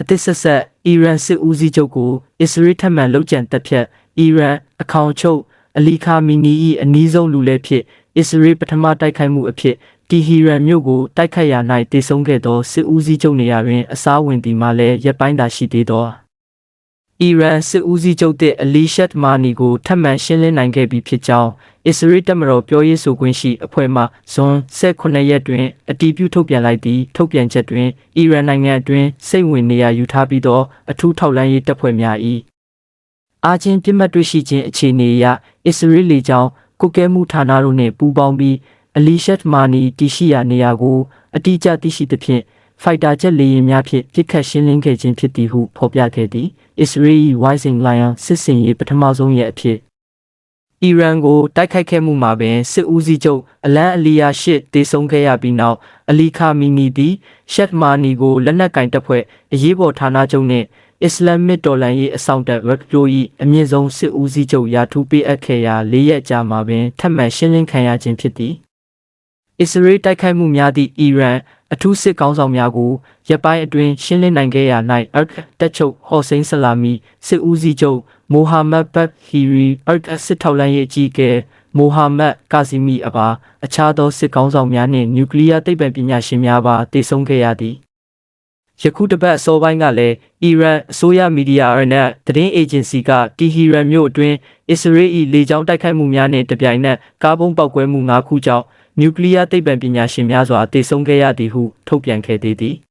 အသစ်ဆက်ဆက်အီရန်စစ်ဦးစီးချုပ်ကိုအစ္စရေးထပ်မံလုပ်ကြံတပ်ဖြတ်အီရန်အခေါင်ချုပ်အလီခါမီနီ၏အနီးဆုံးလူလည်းဖြစ်အစ္စရေးပထမတိုက်ခိုက်မှုအဖြစ်တီဟီရန်မြို့ကိုတိုက်ခိုက်ရာ၌တည်ဆုံခဲ့သောစစ်ဦးစီးချုပ်နေရာတွင်အစားဝင်သည်မှလည်းရပ်ပိုင်းသာရှိသေးသော အီရန်စစ်ဦးစီးချုပ်တဲ့အလီရှတ်မာနီကိုထပ်မံရှင်းလင်းနိုင်ခဲ့ပြီဖြစ်ကြောင်းအစ္စရေးတပ်မတော်ပြောရေးဆိုခွင့်ရှိအဖွဲ့မှဇွန်18ရက်တွင်အတည်ပြုထုတ်ပြန်လိုက်သည့်ထုတ်ပြန်ချက်တွင်အီရန်နိုင်ငံအတွင်းစိတ်ဝင်နေရာယူထားပြီးသောအထူးထောက်လှမ်းရေးတပ်ဖွဲ့များ၏အာချင်းပြစ်မှတ်တွေ့ရှိခြင်းအခြေအနေအရအစ္စရေးလေကြောင်းကုတ်ကဲမှုဌာနတို့နှင့်ပူးပေါင်းပြီးအလီရှတ်မာနီတည်ရှိရာနေရာကိုအတိအကျသိရှိသဖြင့် ဖိုက်တာဂျက်လေယာဉ်များဖြင့်ပစ်ခတ်ရှင်းလင်းခဲ့ခြင်းဖြစ်သည်ဟုဖော်ပြခဲ့သည် Israeli Rising Lion စစ်စင်ရေးပထမဆုံးရဲ့အဖြစ်အီရန်ကိုတိုက်ခိုက်ခဲ့မှုမှာပင်စစ်ဦးစီးချုပ်အလန်အလီယာရှစ်တေဆုံးခဲ့ရပြီးနောက်အလီခါမီနီသည်ရှက်မာနီကိုလက်နက်ကင်တပ်ဖွဲ့အရေးပေါ်ဌာနချုပ်နှင့်အစ္စလာမစ်တော်လှန်ရေးအဆောင်တပ်ရက်တို၏အမြင့်ဆုံးစစ်ဦးစီးချုပ်ရာထူးပေးအပ်ခဲ့ရာ၄ရက်ကြာမှာပင်ထပ်မံရှင်းလင်းခံရခြင်းဖြစ်သည်အစ္စရေးတိုက်ခိုက်မှုများသည့်အီရန် အထူးစစ်ကောင်းဆောင်များကိုရပ်ပိုင်းအတွင်းရှင်းလင်းနိုင်ခဲ့ရာ၌အက်တက်ချုပ်ဟော်စိန်ဆလာမီစစ်ဦးစီးချုပ်မိုဟာမက်ဘတ်ဟီရီအက်စစ်ထောက်လှမ်းရေးအကြီးအကဲမိုဟာမက်ကာစီမီအပါအခြားသောစစ်ကောင်းဆောင်များနှင့်နျူကလ িয়ার သိပ္ပံပညာရှင်များပါတည်ဆုံခဲ့ရသည် ယခုတစ်ပတ်အစောပိုင်းကလည်းအီရန်အစိုးရမီဒီယာနဲ့သတင်းအေဂျင်စီကတီဟီရန်မြို့အတွင်းအစ္စရေး၏လေကြောင်းတိုက်ခိုက်မှုများနှင့်တပြိုင်နက်ကားဘုံပေါက်ကွဲမှု၅ခုကြောင့်နျူကလ িয়ার သိပ္ပံပညာရှင်များစွာတည်ဆုံခဲ့ရသည်ဟုထုတ်ပြန်ခဲ့သေးသည်